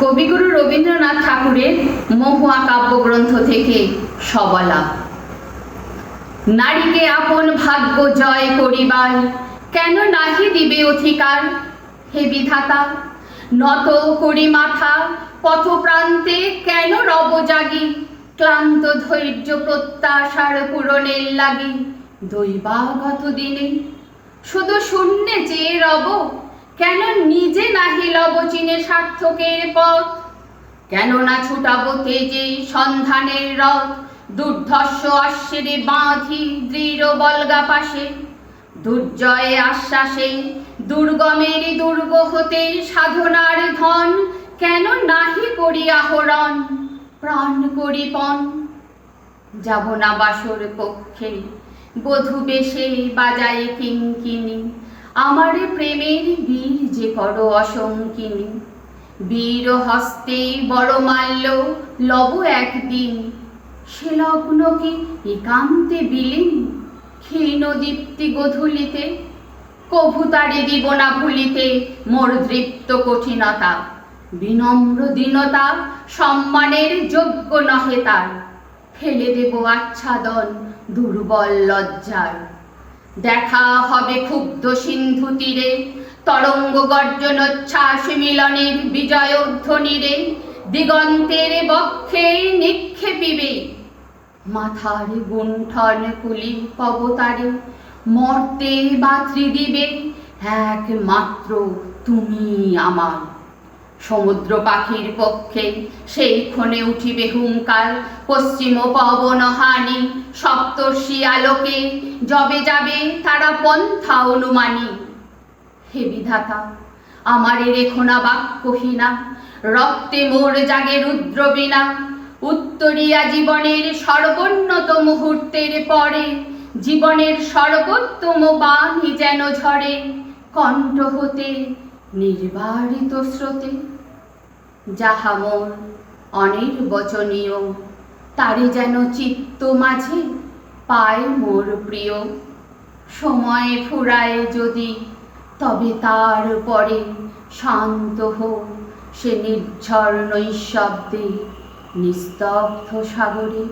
কবিগুরু রবীন্দ্রনাথ ঠাকুরের মহুয়া কাব্যগ্রন্থ থেকে সবলা। নারীকে আপন ভাগ্য জয় করিবার, কেন নাহি দিবে অধিকার হে বিধাতা? নত করি মাথা, পথপ্রান্তে কেন রব জাগি? ক্লান্ত ধৈর্য প্রত্যাশার পূরণের লাগি। দৈবাগত দিনে শুধু শূন্যে চেয়ে রব কেন নিজে নাহি লব চিনে সার্থকের পথ? কেন না ছুটাবো তেজে সন্ধানের রথ? দুর্ধর্ষ অশ্বেরে বাঁধি দৃঢ় বলগা পাশে। দুর্জয় আশ্বাসে দুর্গমের দুর্গ হতে সাধনার ধন। কেন নাহি করি আহরণ? প্রাণ করি পণ। যাব না বাসর পক্ষে বধু বেশে বাজায় কিঙ্কিনি আমার প্রেমের বীর যে করো অসংকিনী বীর হস্তে বড় মাল্য লব একদিন। সে লগ্ন কি একান্তে বিলীন, ক্ষীণ দীপ্তি গধূলিতে। কভু দিব না ভুলিতে মোর দৃপ্ত কঠিনতা। বিনম্র দীনতা সম্মানের যোগ্য নহে তার। ফেলে দেব আচ্ছাদন দুর্বল লজ্জার। দেখা হবে ক্ষুব্ধ সিন্ধু তীরে তরঙ্গ গর্জনোচ্ছ্বাস মিলনের বিজয় ধ্বনিরে। দিগন্তের বক্ষে নিক্ষেপিবে। মাথার গুণ্ঠন কুলি কবতারে মর্তে বাত্রি দিবে, একমাত্র তুমি আমার। সমুদ্র পাখির পক্ষে। সেই ক্ষণে উঠিবে হুঙ্কার, পশ্চিম পবন হানি সপ্তর্ষি আলোকে। যবে যাবে তারা পন্থা অনুমানী। হে বিধাতা, আমারে রেখো না বাক্যহীনা রক্তে মোর জাগে রুদ্র বিনা উত্তরিয়া জীবনের সর্বোন্নত মুহূর্তের পরে, জীবনের সর্বোত্তম বাণী যেন ঝরে। কণ্ঠ হতে নির্বারিত স্রোতে, যাহা মোর অনির্বচনীয়, তারে যেন চিত্ত মাঝে পায় মোর প্রিয়। সময় ফুরায় যদি, তবে তার পরে শান্ত হোক সে নির্ঝর নৈশব্দে, নিস্তব্ধ সাগরে